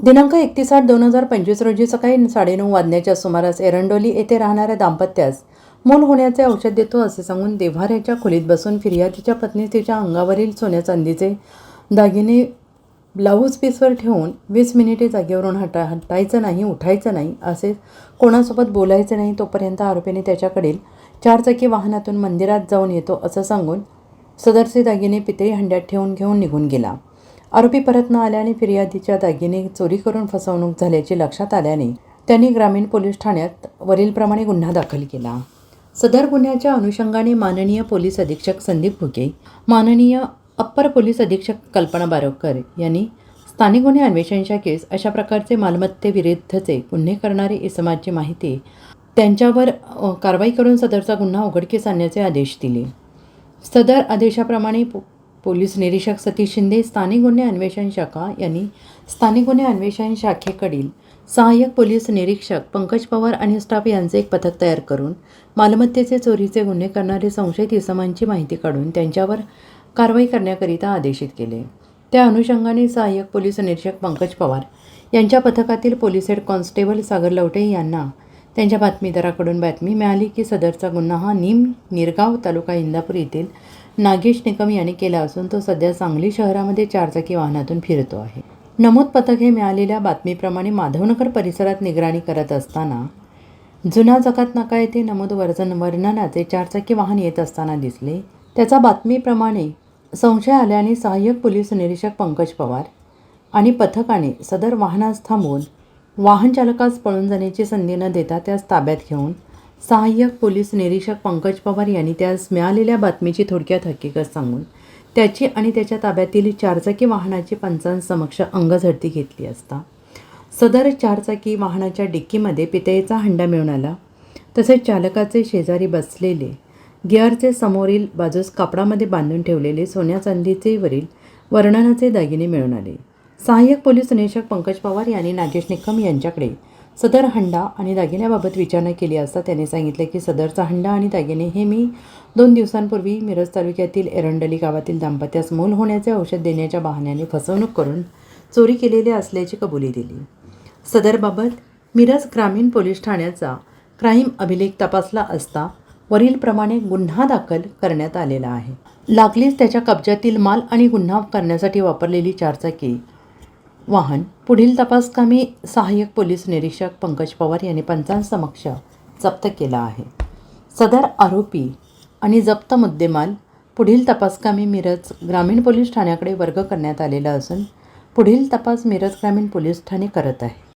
दिनांक एकतीस आठ दोन हजार पंचवीस रोजी सकाळी साडेनऊ वाजण्याच्या सुमारास एरंडोली येथे राहणाऱ्या दाम्पत्यास मूल होण्याचे औषध देतो असे सांगून देव्हाऱ्याच्या खोलीत बसून फिर्यादीच्या पत्नी तिच्या अंगावरील सोन्या चांदीचे दागिने ब्लाऊज पीसवर ठेवून वीस मिनिटे जागेवरून हटा हटायचं नाही उठायचं नाही असे कोणासोबत बोलायचं नाही तोपर्यंत आरोपीने त्याच्याकडील चारचाकी वाहनातून मंदिरात जाऊन येतो असं सांगून सदरचे दागिने पितळी हंड्यात ठेवून घेऊन निघून गेला. आरोपी परत न आल्याने फिर्यादीच्या दागिने चोरी करून फसवणूक झाल्याचे लक्षात आल्याने त्यांनी ग्रामीण पोलीस ठाण्यात वरीलप्रमाणे गुन्हा दाखल केला. सदर गुन्ह्याच्या अनुषंगाने माननीय पोलीस अधीक्षक संदीप भुके माननीय अप्पर पोलीस अधीक्षक कल्पना बारोकर यांनी स्थानिक गुन्हे अन्वेषण शाखेस अशा प्रकारचे मालमत्तेविरुद्धचे गुन्हे करणारे इसमाची माहिती त्यांच्यावर कारवाई करून सदरचा गुन्हा उघडकीस आणण्याचे आदेश दिले. सदर आदेशाप्रमाणे पोलीस निरीक्षक सतीश शिंदे स्थानिक गुन्हे अन्वेषण शाखा यांनी स्थानिक गुन्हे अन्वेषण शाखेकडील सहाय्यक पोलीस निरीक्षक पंकज पवार आणि स्टाफ यांचे एक पथक तयार करून मालमत्तेचे चोरीचे गुन्हे करणारे संशयित इसमांची माहिती काढून त्यांच्यावर कारवाई करण्याकरिता आदेशित केले. त्या अनुषंगाने सहाय्यक पोलीस निरीक्षक पंकज पवार यांच्या पथकातील police head constable Sagar Lavate यांना त्यांच्या बातमीदाराकडून बातमी मिळाली की सदरचा गुन्हा हा निम निरगाव तालुका इंदापूर येथील नागेश निकम याने केला असून तो सध्या सांगली शहरामध्ये चारचाकी वाहनातून फिरतो आहे. नमूद पथक हे मिळालेल्या बातमीप्रमाणे माधवनगर परिसरात निगराणी करत असताना जुना जकात नाका येथे नमूद वर्जन वर्णनाचे चारचाकी वाहन येत असताना दिसले. त्याचा बातमीप्रमाणे संशय आल्याने सहाय्यक पोलीस निरीक्षक पंकज पवार आणि पथकाने सदर वाहनास थांबवून वाहनचालकास पळून जाण्याची संधी न देता त्यास ताब्यात घेऊन सहाय्यक पोलीस निरीक्षक पंकज पवार यांनी त्यास मिळालेल्या बातमीची थोडक्यात हकीकत सांगून त्याची आणि त्याच्या ताब्यातील चारचाकी वाहनाची पंचांसमक्ष अंगझडती घेतली असता. सदर चारचाकी वाहनाच्या डिक्कीमध्ये पितळेचा हंडा मिळून आला. तसेच चालकाचे शेजारी बसलेले गिअरचे समोरील बाजूस कापडामध्ये बांधून ठेवलेले सोन्या चांदीचे वरील वर्णनाचे दागिने मिळून आले. सहाय्यक पोलीस निरीक्षक पंकज पवार यांनी नागेश निकम यांच्याकडे सदर हंडा आणि दागिन्याबाबत विचारणा केली असता त्याने सांगितले की सदरचा हंडा आणि दागिने हे मी दोन दिवसांपूर्वी मिरज तालुक्यातील एरंडली गावातील दाम्पत्यास मूल होण्याचे औषध देण्याच्या बहाण्याने फसवणूक करून चोरी केलेली असल्याची कबुली दिली. सदरबाबत मिरज ग्रामीण पोलीस ठाण्याचा क्राईम अभिलेख तपासला असता वरीलप्रमाणे गुन्हा दाखल करण्यात आलेला आहे. लागलीच त्याच्या कब्जातील माल आणि गुन्हा करण्यासाठी वापरलेली चारचाकी वाहन. पुढील तपासकामी सहाय्यक पोलीस निरीक्षक पंकज पवार यांनी पंचांसमक्ष जप्त केला आहे. सदर आरोपी आणि जप्त मुद्देमाल पुढील तपासकामी मिरज ग्रामीण पोलीस ठाण्याकडे वर्ग करण्यात आलेला असून पुढील तपास मिरज ग्रामीण पोलीस ठाणे करत आहे.